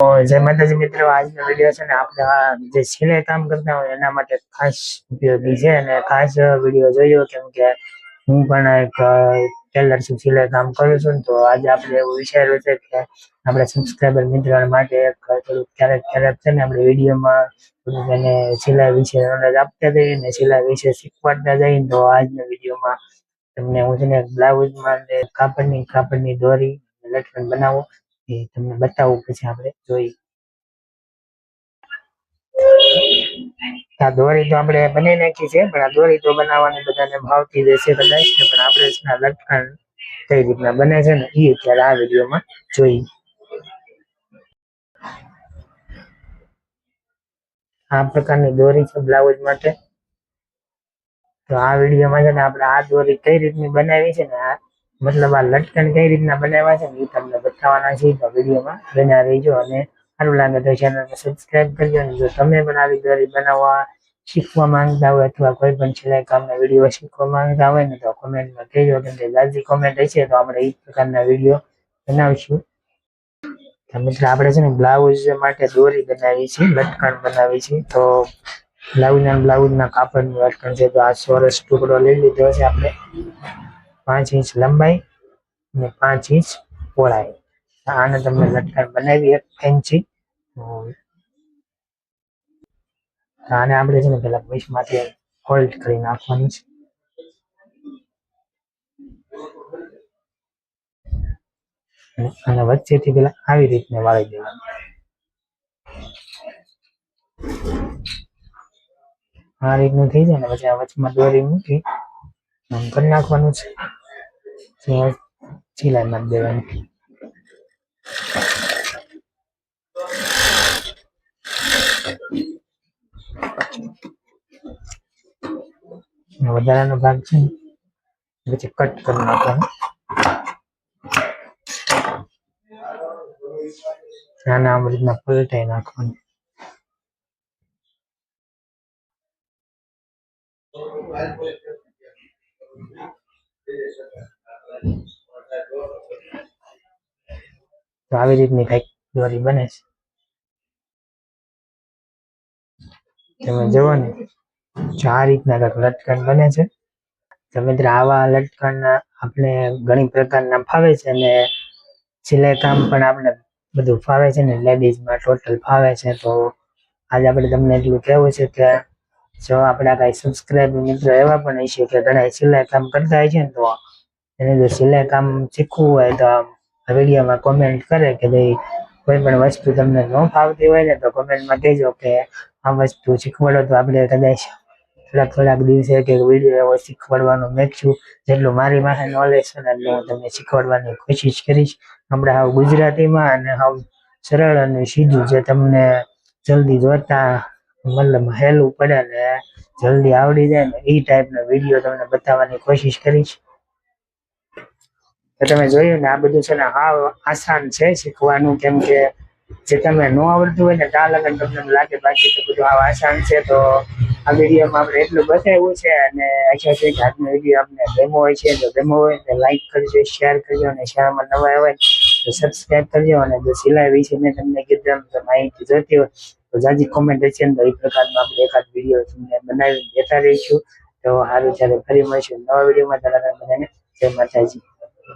જય માતાજી મિત્રો, આજનો વીડિયો છે ને આપણે જે સિલાઈ કામ કરતા હોય એના માટે ખાસ ઉપયોગી છે અને ખાસ વીડિયો જોયો કેમ કે હું પણ એક ટેલર છું સિલાઈ કામ કરું છું તો આજે આપણે એવું વિચાર્યું છે કે આપણા સબસ્ક્રાઈબર મિત્રો માટે એક થોડુંક ક્યારેક ક્યારેક છે ને આપણે વિડીયોમાં થોડુંક એને સિલાઈ વિશે નોલેજ આપતા જઈએ ને સિલાઈ વિશે શીખવાડતા જઈએ તો આજના વિડીયોમાં તમને હું છે ને બ્લાઉઝમાં કાપડની કાપડની દોરી લટકન બનાવો. એ તમને બતાવું પછી આપણે જોઈએ. આ દોરી તો આપણે બનાવી નાખી છે, પણ આ દોરી તો બનાવવાની બધાને ભાવતી રહેશે હશે કદાચ પણ આપણે છે લટકણ કઈ રીતના બને છે ને એ અત્યારે આ વિડીયોમાં જોઈએ. આ પ્રકારની દોરી છે બ્લાઉઝ માટે. તો આ વિડીયોમાં છે ને આપણે આ દોરી કઈ રીતની બનાવી છે ને, આ મતલબ આ લટકણ કઈ રીતના બનાવ્યા છે એ તમને બતાવવાના છે તો વિડીયોમાં બન્યા રહીજો અને સારું લાગે તો ચેનલને સબસ્ક્રાઇબ કરજો અને જો તમે પણ આવી દોરી બનાવવા શીખવા માંગતા હોય અથવા કોઈ પણ સિલાઈ કામના વીડિયો શીખવા માંગતા હોય ને તો કોમેન્ટમાં કહેજો, કેમ કે લાજી કોમેન્ટ હશે તો આપણે એ પ્રકારના વીડિયો બનાવીશું. મિત્રો આપણે છે ને બ્લાઉઝ માટે દોરી બનાવી છે, લટકણ બનાવી છે. તો બ્લાઉઝના બ્લાઉઝના કાપડનું લટકણ છે તો આ સોરસ ટુકડો લઈ લીધો છે આપણે. પાંચ ઇંચ લંબાઈ અને પાંચ ઇંચ પહોળાઈ. આને તમે લટકણ બનાવી એક ફેન્સી આને આપણે છે ને પેલા વીસમાંથી ફોલ્ડ કરી નાખવાનું છે. અને- વચ્ચેથી પેલા આવી રીતને વાળી દેવાનું. આ રીતનું થઈ જાય ને પછી આ વચમાં દોરી મૂકી કરી નાખવાનું છે. પછી સિલાઈ મારી દેવાની વધારાનો ભાગ છે પછી કટ કરી નાખવાનો નાના આમ રીતના પલટાઈ નાખવાનું તો આવી રીતની કંઈક દોરી બને છે. તમે જુઓ ને ચાર રીતના કંઈક લટકણ બને છે. તો મિત્રો, આવા લટકણ આપણે ઘણી પ્રકારના ફાવે છે અને સિલાઈ કામ પણ આપણે બધું ફાવે છે ને, લેડીઝમાં ટોટલ ફાવે છે. તો આજે આપણે તમને એટલું કહેવું છે કે જો આપણા કાંઈ સબસ્ક્રાઈબ મિત્રો એવા પણ હશે કે ઘણા સિલાઈ કામ કરતા હોય છે ને, તો એને જો સિલાઈ કામ શીખવું હોય તો આ વિડીયોમાં કોમેન્ટ કરે કે ભાઈ કોઈ પણ વસ્તુ તમને ન ફાવતી હોય ને તો કોમેન્ટમાં કહેજો કે આ વસ્તુ શીખવાડો તો આપણે કદાચ થોડાક થોડાક દિવસે કે વીડિયો એવો શીખવાડવાનો મેકશું જેટલું મારી પાસે નોલેજ છે ને એટલું હું તમને શીખવાડવાની કોશિશ કરીશ. આપણે હાવ ગુજરાતીમાં અને હાવ સરળ અને સીધું જે તમને જલ્દી જોતા મતલબ હેલું પડે ને જલ્દી આવડી જાય ને એ ટાઈપનો વીડિયો તમને બતાવવાની કોશિશ કરીશ. તો તમે જોયું ને આ બધું છે ને હાવ આસાન છે શીખવાનું, કેમ કે જે તમે ન આવડતું હોય ને ત્યાં લગન તમને લાગે બાકી તો બધું હાવ આસાન છે. તો આ વિડીયોમાં આપણે એટલું બતાવ્યું છે અને આશા છે કે આજનો વીડિયો આપને ગમ્યો હોય છે. જો ગમ્યો હોય તો લાઈક કરજો, શેર કરજો અને શેરમાં નવા હોય તો સબસ્ક્રાઈબ કરજો અને જો સિલાઈ વિશે મેં તમને કીધું તો માહિતી જોતી હોય તો જાજી કોમેન્ટ હશે ને તો એ પ્રકારમાં આપણે એકાદ વીડિયો તમને બનાવી દેતા રહીશું. તો સારું ચાલો ફરી મળીશું નવા વિડીયોમાં. તમારા બધાને જય માતાજી.